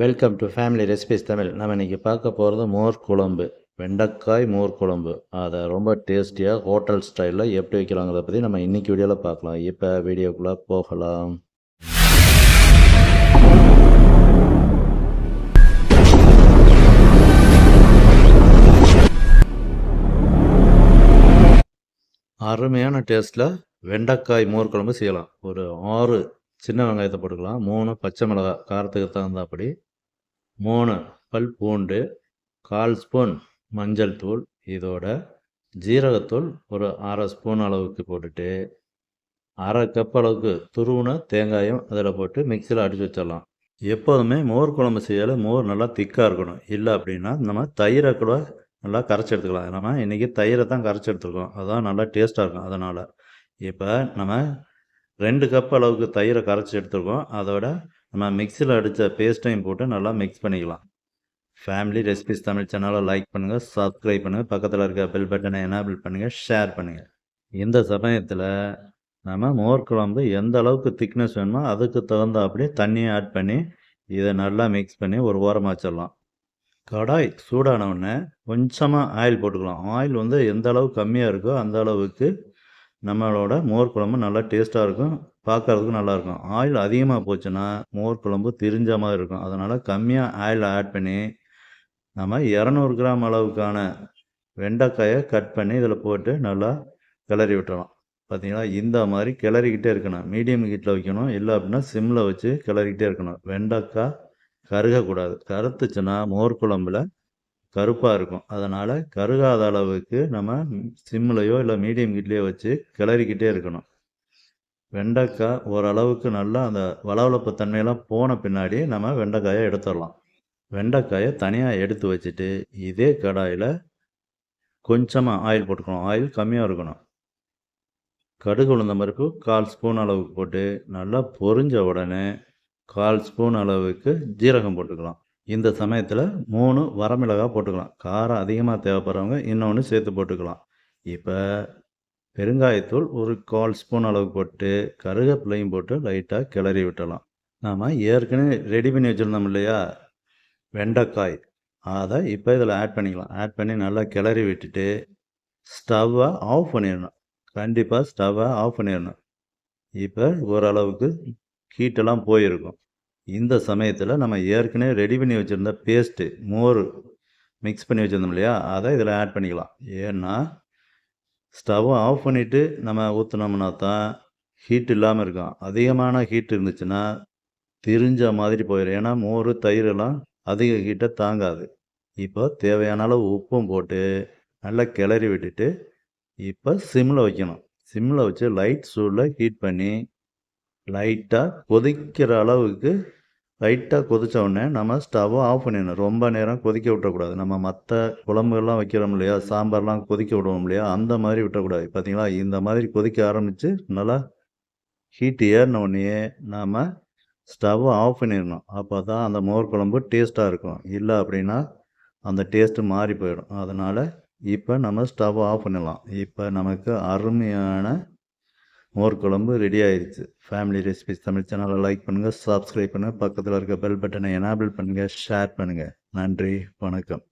Welcome to family recipes Tamil நம்ம இன்றைக்கி பார்க்க போகிறது மோர் குழம்பு. வெண்டைக்காய் மோர் குழம்பு. அதை ரொம்ப டேஸ்டியாக ஹோட்டல் ஸ்டைலில் எப்படி வைக்கிறாங்கிறத பற்றி நம்ம இன்றைக்கி வீடியோவில் பார்க்கலாம். இப்போ வீடியோக்குள்ளே போகலாம். அருமையான டேஸ்ட்டில் வெண்டைக்காய் மோர் குழம்பு செய்யலாம். ஒரு ஆறு சின்ன வெங்காயத்தை போட்டுக்கலாம். மூணு பச்சை மிளகாய் காரத்துக்கு தகுந்தாப்படி மூணு. பல் பூண்டு கால் ஸ்பூன் மஞ்சள் தூள் இதோட ஜீரகத்தூள் ஒரு அரை ஸ்பூன் அளவுக்கு போட்டுட்டு அரை கப் அளவுக்கு துருவுன தேங்காயும் அதில் போட்டு மிக்சியில் அடித்து வச்சிடலாம். எப்போதுமே மோர் குழம்பு செய்யல மோர் நல்லா திக்காக இருக்கணும். இல்லை அப்படின்னா நம்ம தயிரை கூட நல்லா கரைச்சி எடுத்துக்கலாம். நம்ம இன்றைக்கி தயிரை தான் கரைச்சி எடுத்துருக்கோம். அதுதான் நல்லா டேஸ்ட்டாக இருக்கும் அதனால். இப்போ நம்ம ரெண்டு கப் அளவுக்கு தயிரை கரைச்சி எடுத்துருக்கோம். அதோட நம்ம மிக்சியில் அடித்த பேஸ்ட்டையும் போட்டு நல்லா மிக்ஸ் பண்ணிக்கலாம். ஃபேமிலி ரெசிபிஸ் தமிழ் சேனலை லைக் பண்ணுங்கள் சப்ஸ்கிரைப் பண்ணுங்கள் பக்கத்தில் இருக்க பெல் பட்டனை எனாபிள் பண்ணுங்கள் ஷேர் பண்ணுங்கள் இந்த சமயத்தில் நம்ம மோர் குழம்பு எந்த அளவுக்கு திக்னஸ் வேணுமோ அதுக்கு தகுந்த அப்படியே தண்ணியை ஆட் பண்ணி இதை நல்லா மிக்ஸ் பண்ணி ஒரு ஓரமாக வச்சிடலாம். கடாய் சூடானவுடனே கொஞ்சமாக ஆயில் போட்டுக்கலாம். ஆயில் வந்து எந்த அளவு கம்மியாக இருக்கோ அந்த அளவுக்கு நம்மளோட மோர் குழம்பு நல்லா டேஸ்ட்டாக இருக்கும். பார்க்கறதுக்கு நல்லாயிருக்கும். ஆயில் அதிகமாக போச்சுன்னா மோர் குழம்பு திரிஞ்ச மாதிரி இருக்கும். அதனால் கம்மியாக ஆயில் ஆட் பண்ணி நம்ம இரநூறு கிராம் அளவுக்கான வெண்டைக்காயை கட் பண்ணி இதில் போட்டு நல்லா கிளறி விட்டுறலாம். பார்த்தீங்களா? இந்த மாதிரி கிளறிக்கிட்டே இருக்கணும். மீடியம் ஹீட்டில் வைக்கணும். இல்லை அப்படின்னா சிம்மில் வச்சு கிளறிக்கிட்டே இருக்கணும். வெண்டைக்காய் கருகக்கூடாது. கருத்துச்சுன்னா மோர் குழம்புல கருப்பாக இருக்கும். அதனால் கருகாத அளவுக்கு நம்ம சிம்லையோ இல்லை மீடியம் ஹீட்லேயோ வச்சு கிளறிக்கிட்டே இருக்கணும். வெண்டைக்காய் ஓரளவுக்கு நல்லா அந்த வளவளப்பு தன்மையெல்லாம் போன பின்னாடி நம்ம வெண்டைக்காயை எடுத்துடலாம். வெண்டைக்காயை தனியாக எடுத்து வச்சுட்டு இதே கடாயில் கொஞ்சமாக ஆயில் போட்டுக்கணும். ஆயில் கம்மியாக இருக்கணும். கடுகு உளுந்த பருப்பு கால் ஸ்பூன் அளவுக்கு போட்டு நல்லா பொறிஞ்ச உடனே கால் ஸ்பூன் அளவுக்கு ஜீரகம் போட்டுக்கலாம். இந்த சமயத்தில் மூணு வரமிளகாய் போட்டுக்கலாம். காரம் அதிகமாக தேவைப்படுறவங்க இன்னொன்று சேர்த்து போட்டுக்கலாம். இப்போ பெருங்காயத்தூள் ஒரு கால் ஸ்பூன் அளவு போட்டு கருவேப்பிலையும் போட்டு லைட்டாக கிளறி விட்டலாம் நாம் ஏற்கனவே ரெடி பண்ணி வச்சுருந்தோம் இல்லையா? வெண்டைக்காய். அதை இப்போ இதில் ஆட் பண்ணிக்கலாம். ஆட் பண்ணி நல்லா கிளறி விட்டுட்டு ஸ்டவ்வை ஆஃப் பண்ணிடணும். கண்டிப்பாக ஸ்டவ்வை ஆஃப் பண்ணிடணும். இப்போ ஓரளவுக்கு ஹீட்டெல்லாம் போயிருக்கும். இந்த சமயத்தில் நம்ம ஏற்கனவே ரெடி பண்ணி வச்சுருந்த பேஸ்ட்டு மோர் மிக்ஸ் பண்ணி வச்சுருந்தோம் இல்லையா? அதை இதில் ஆட் பண்ணிக்கலாம். ஏன்னா ஸ்டவ்வை ஆஃப் பண்ணிவிட்டு நம்ம ஊற்றினோம்னா தான் ஹீட் இல்லாமல் இருக்கும் அதிகமான ஹீட் இருந்துச்சுன்னா திரிஞ்ச மாதிரி போயிடும் ஏன்னா மோர் தயிரெல்லாம் அதிக ஹீட்டை தாங்காது. இப்போ தேவையான அளவு உப்பும் போட்டு நல்லா கிளறி விட்டுட்டு இப்போ சிம்மில் வைக்கணும். சிம்மில் வச்சு லைட் சூடில் ஹீட் பண்ணி லைட்டாக கொதிக்கிற அளவுக்கு லைட்டாக கொதித்த உடனே நம்ம ஸ்டவ்வை ஆஃப் பண்ணிடணும். ரொம்ப நேரம் கொதிக்க விட்டக்கூடாது. நம்ம மற்ற குழம்புகள்லாம் வைக்கிறோம் இல்லையா? சாம்பார்லாம் கொதிக்க விடுவோம் இல்லையா? அந்த மாதிரி விட்டக்கூடாது. பார்த்தீங்களா இந்த மாதிரி கொதிக்க ஆரம்பித்து நல்லா ஹீட் ஏறின நாம் ஸ்டவ்வை ஆஃப் பண்ணிடணும். அப்போ தான் அந்த மோர் குழம்பு டேஸ்ட்டாக இருக்கும். இல்லை அப்படின்னா அந்த டேஸ்ட்டு மாறி போயிடும். அதனால் இப்போ நம்ம ஸ்டவ் ஆஃப் பண்ணலாம் இப்போ நமக்கு அருமையான மோர் குழம்பு ரெடி ஆயிடுச்சு ஃபேமிலி ரெசிபிஸ் தமிழ் சேனலை லைக் பண்ணுங்கள் சப்ஸ்கிரைப் பண்ணுங்கள் பக்கத்தில் இருக்க பெல் பட்டனை எனாபிள் பண்ணுங்கள் ஷேர் பண்ணுங்கள் நன்றி வணக்கம்.